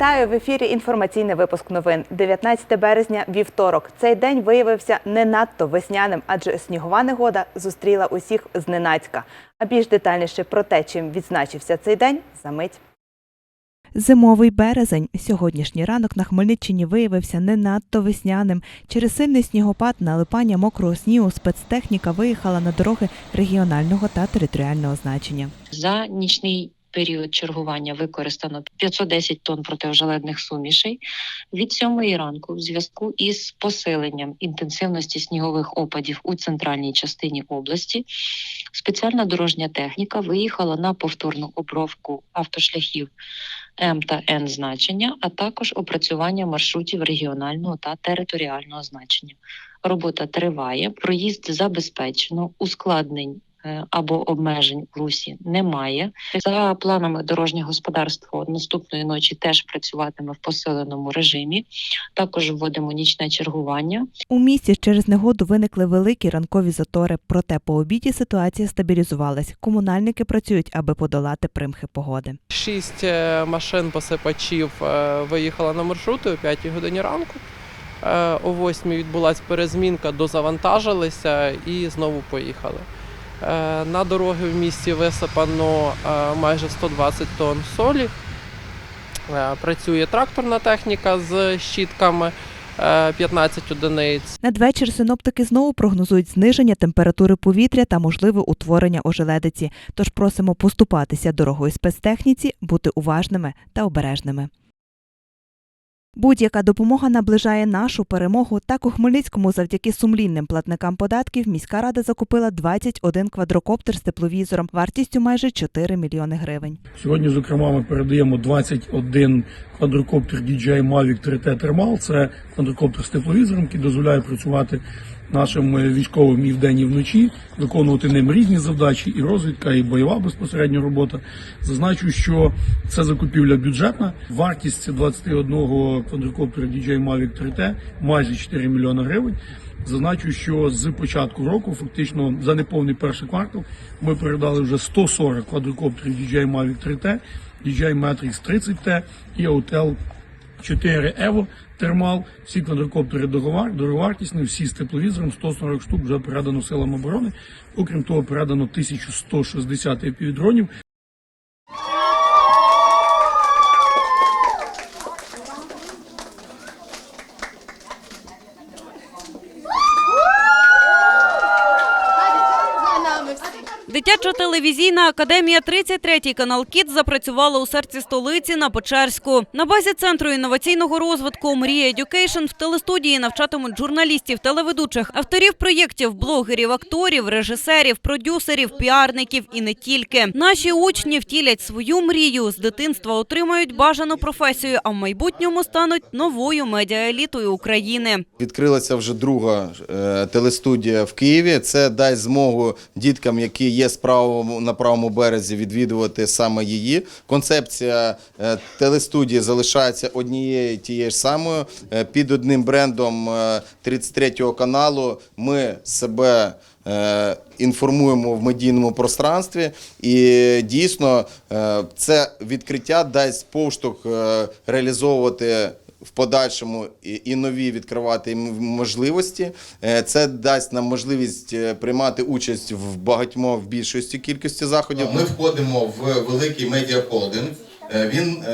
Вітаю в ефірі. Інформаційний випуск новин. 19 березня, вівторок. Цей день виявився не надто весняним, адже снігова негода зустріла усіх зненацька. А більш детальніше про те, чим відзначився цей день, за мить. Зимовий березень. Сьогоднішній ранок на Хмельниччині виявився не надто весняним. Через сильний снігопад налипання мокрого снігу спецтехніка виїхала на дороги регіонального та територіального значення. За нічний період чергування використано 510 тонн протижеледних сумішей від 7 ранку в зв'язку із посиленням інтенсивності снігових опадів у центральній частині області. Спеціальна дорожня техніка виїхала на повторну обробку автошляхів М та Н значення, а також опрацювання маршрутів регіонального та територіального значення. Робота триває, проїзд забезпечено, ускладнень або обмежень в русі немає. За планами дорожнього господарства наступної ночі теж працюватиме в посиленому режимі. Також вводимо нічне чергування. У місті через негоду виникли великі ранкові затори, проте по обіді ситуація стабілізувалась. Комунальники працюють, аби подолати примхи погоди. Шість е, машин посипачів е, виїхало на маршрути о 5 годині ранку. Е, О 8 відбулася перезмінка, дозавантажилися і знову поїхали. Е, На дороги в місті висипано е, майже 120 тонн солі. Е, Працює тракторна техніка з щітками е, 15 одиниць. Надвечір синоптики знову прогнозують зниження температури повітря та можливе утворення ожеледиці. Тож просимо поступатися дорогою спецтехніці, бути уважними та обережними. Будь-яка допомога наближає нашу перемогу. Так у Хмельницькому завдяки сумлінним платникам податків міська рада закупила 21 квадрокоптер з тепловізором вартістю майже 4 мільйони гривень. Сьогодні, зокрема, ми передаємо 21 квадрокоптер DJI Mavic 3T Thermal. Це квадрокоптер з тепловізором, який дозволяє працювати нашим е, військовим і вдень, і вночі, виконувати ним різні завдачі, і розвідка, і бойова безпосередньо робота. Зазначу, що це закупівля бюджетна. Вартість 21 квадрокоптера DJI Mavic 3T майже 4 мільйони гривень. Зазначу, що з початку року, фактично за неповний перший квартал, ми передали вже 140 квадрокоптерів DJI Mavic 3T, DJI Matrix 30T і Autel 4 Evo термал, Всі квадрокоптери дороговартісні, всі з тепловізором, 140 штук вже передано силам оборони. Окрім того, передано 1160 FPV-дронів. Дитяча телевізійна академія 33-й канал Кіт запрацювала у серці столиці на Печерську. На базі центру інноваційного розвитку Мрія Едюкейшн в телестудії навчатимуть журналістів, телеведучих, авторів проєктів, блогерів, акторів, режисерів, продюсерів, піарників і не тільки. Наші учні втілять свою мрію з дитинства, отримають бажану професію, а в майбутньому стануть новою медіаелітою України. Відкрилася вже друга е, телестудія в Києві. Це дасть змогу діткам, які є з на правому березі, відвідувати саме її. Концепція е, телестудії залишається однією тією ж самою. Е, під одним брендом е, 33-го каналу ми себе. е, Інформуємо в медійному пространстві, і дійсно е, це відкриття дасть поштовх е, реалізовувати в подальшому і, нові відкривати можливості. Е, Це дасть нам можливість е, приймати участь в багатьмо в більшості кількості заходів. Ми входимо в великий медіахолдинг. Е, Він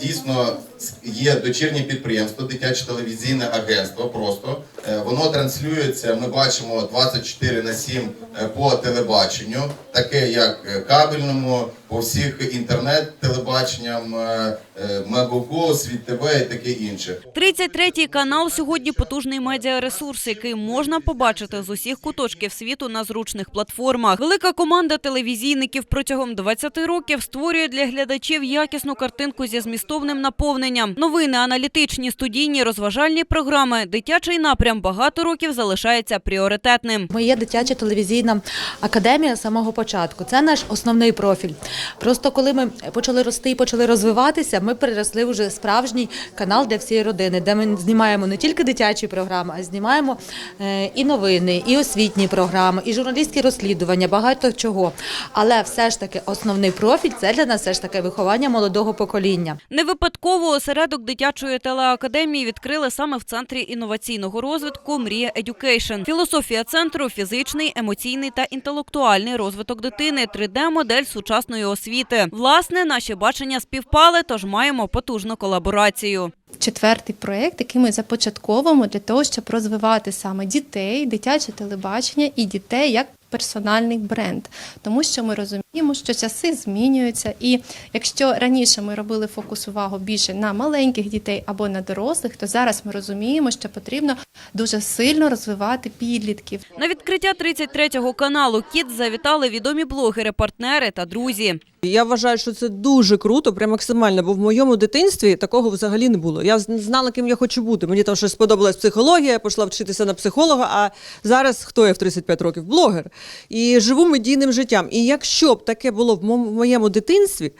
дійсно є дочірнє підприємство, дитяче телевізійне агентство. Просто воно транслюється. Ми бачимо 24 на 7 е, по телебаченню, таке як кабельному, по всіх інтернет-телебаченням, е, е, Мегого, Світ ТВ і таке інше. 33-й канал сьогодні потужний медіаресурс, який можна побачити з усіх куточків світу на зручних платформах. Велика команда телевізійників протягом 20 років створює для глядачів якісну картинку зі змістовним наповненням. Новини, аналітичні, студійні, розважальні програми, дитячий напрям багато років залишається пріоритетним. Моє дитяча телевізійна академія з самого початку. Це наш основний профіль. Просто коли ми почали рости і почали розвиватися, ми переросли вже справжній канал для всієї родини, де ми знімаємо не тільки дитячі програми, а знімаємо е, і новини, і освітні програми, і журналістські розслідування, багато чого. Але все ж таки основний профіль це для нас все ж таки виховання молодого покоління. Не випадково осередок дитячої телеакадемії відкрили саме в центрі інноваційного розвитку Мрія Education. Філософія центру фізичний, емоційний та інтелектуальний розвиток дитини, 3D-модель сучасної освіти. Власне, наші бачення співпали, тож маємо потужну колаборацію. четвертий проєкт, який ми започатковуємо для того, щоб розвивати саме дітей, дитяче телебачення і дітей як персональний бренд, тому що ми розуміємо, що часи змінюються, і якщо раніше ми робили фокус увагу більше на маленьких дітей або на дорослих, то зараз ми розуміємо, що потрібно дуже сильно розвивати підлітків. На відкриття 33-го каналу Кіт завітали відомі блогери, партнери та друзі. Я вважаю, що це дуже круто, прям максимально, бо в моєму дитинстві такого взагалі не було. Я знала, ким я хочу бути. Мені там щось сподобалась психологія, я пішла вчитися на психолога. А зараз хто я в 35 років? Блогер. І живу медійним життям. І якщо б таке було в моєму дитинстві,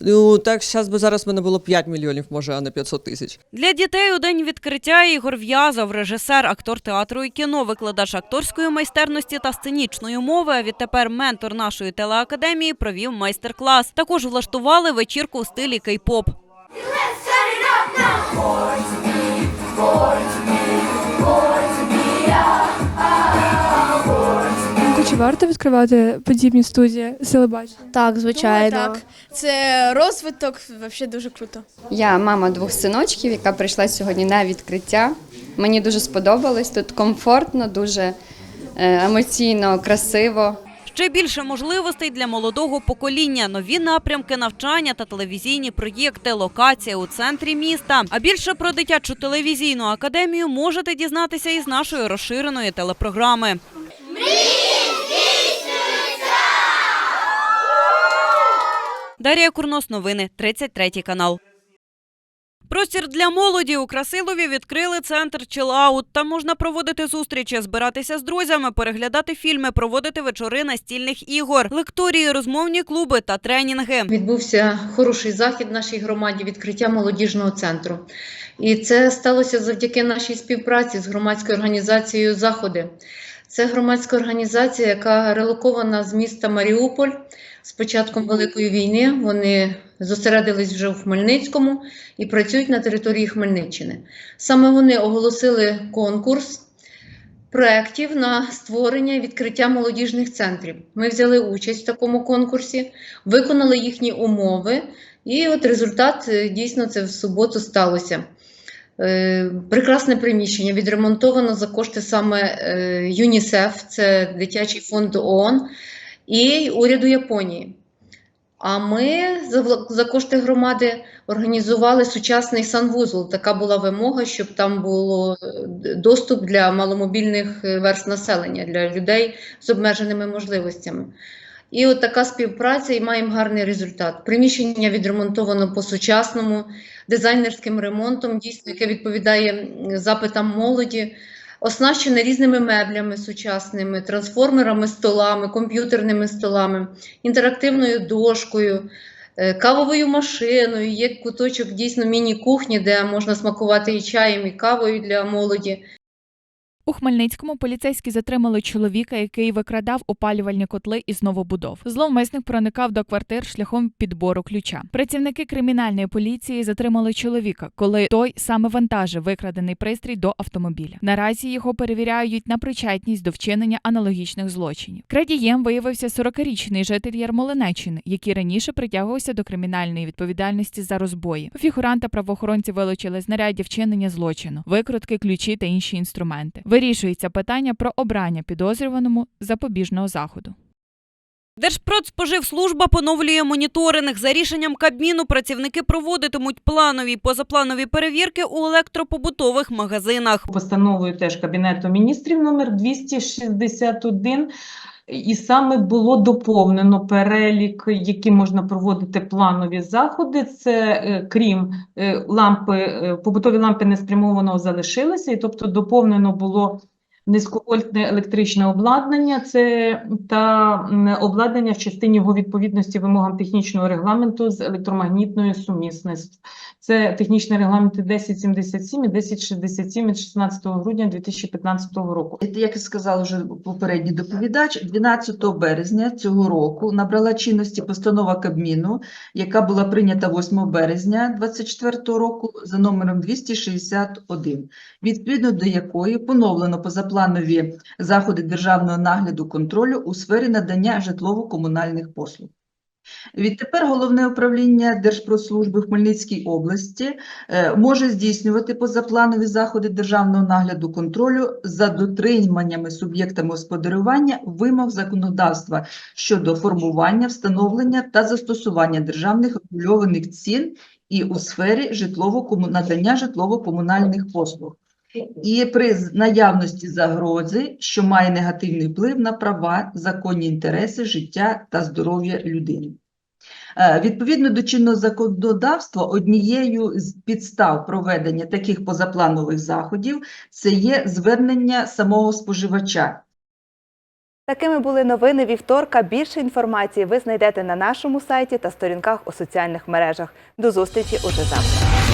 ну так зараз би зараз в мене було 5 мільйонів, може, а не 500 тисяч. Для дітей у день відкриття Ігор В'язов, режисер, актор театру і кіно, викладач акторської майстерності та сценічної мови. А відтепер ментор нашої телеакадемії провів майстер-клас. Також влаштували вечірку у стилі кей-поп. Чи варто відкривати подібні студії телебачення? Так, звичайно. так. Це розвиток, взагалі дуже круто. Я мама двох синочків, яка прийшла сьогодні на відкриття. Мені дуже сподобалось. Тут комфортно, дуже е, емоційно, красиво. Ще більше можливостей для молодого покоління, нові напрямки навчання та телевізійні проєкти, локація у центрі міста. А більше про дитячу телевізійну академію можете дізнатися із нашої розширеної телепрограми. Дар'я Курнос, новини, 33 канал. Простір для молоді у Красилові відкрили центр чилаут. Там можна проводити зустрічі, збиратися з друзями, переглядати фільми, проводити вечори настільних ігор, лекторії, розмовні клуби та тренінги. Відбувся хороший захід нашій громаді відкриття молодіжного центру. І це сталося завдяки нашій співпраці з громадською організацією Заходи. Це громадська організація, яка релокована з міста Маріуполь з початком Великої війни. Вони зосередились вже в Хмельницькому і працюють на території Хмельниччини. Саме вони оголосили конкурс проєктів на створення і відкриття молодіжних центрів. Ми взяли участь в такому конкурсі, виконали їхні умови, і от результат е, дійсно це в суботу сталося. Е, Прекрасне приміщення відремонтовано за кошти саме е, ЮНІСЕФ, це дитячий фонд ООН, і уряду Японії. А ми за, кошти громади організували сучасний санвузол. Така була вимога, щоб там було е, доступ для маломобільних е, верст населення, для людей з обмеженими можливостями. І от така співпраця, і маємо гарний результат. Приміщення відремонтовано по-сучасному, дизайнерським ремонтом, дійсно, яке відповідає запитам молоді, оснащене різними меблями сучасними, трансформерами, столами, комп'ютерними столами, інтерактивною дошкою, е, кавовою машиною. Є куточок дійсно міні-кухні, де можна смакувати і чаєм, і кавою для молоді. У Хмельницькому поліцейські затримали чоловіка, який викрадав опалювальні котли із новобудов. Зловмисник проникав до квартир шляхом підбору ключа. Працівники кримінальної поліції затримали чоловіка, коли той саме вантажив викрадений пристрій до автомобіля. Наразі його перевіряють на причетність до вчинення аналогічних злочинів. Крадієм виявився 40-річний житель Ярмолинеччини, який раніше притягувався до кримінальної відповідальності за розбої. У фігуранта правоохоронці вилучили знаряддя вчинення злочину, викрутки, ключі та інші інструменти. Вирішується питання про обрання підозрюваному запобіжного заходу. Держпродспоживслужба поновлює моніторинг. За рішенням Кабміну працівники проводитимуть планові й позапланові перевірки у електропобутових магазинах. постановою теж Кабінету міністрів номер 261. І саме було доповнено перелік, які можна проводити планові заходи. Це е, крім е, лампи, е, побутові лампи неспрямованого залишилися, і тобто доповнено було низьковольтне електричне обладнання, це та обладнання в частині його відповідності вимогам технічного регламенту з електромагнітною сумісництвом. Це технічні регламенти 1077 і 1067 від 16 грудня 2015 року. Як сказав вже попередній доповідач, 12 березня цього року набрала чинності постанова Кабміну, яка була прийнята 8 березня 2024 року за номером 261, відповідно до якої поновлено позапланові заходи державного нагляду контролю у сфері надання житлово-комунальних послуг. Відтепер Головне управління Держпродслужби в Хмельницькій області е, може здійснювати позапланові заходи державного нагляду контролю за дотриманнями суб'єктами господарювання вимог законодавства щодо формування, встановлення та застосування державних регульованих цін і у сфері житлово надання житлово-комунальних послуг. І при наявності загрози, що має негативний вплив на права, законні інтереси, життя та здоров'я людини. Е, Відповідно до чинного законодавства, однією з підстав проведення таких позапланових заходів це є звернення самого споживача. Такими були новини вівторка. Більше інформації ви знайдете на нашому сайті та сторінках у соціальних мережах. До зустрічі уже завтра.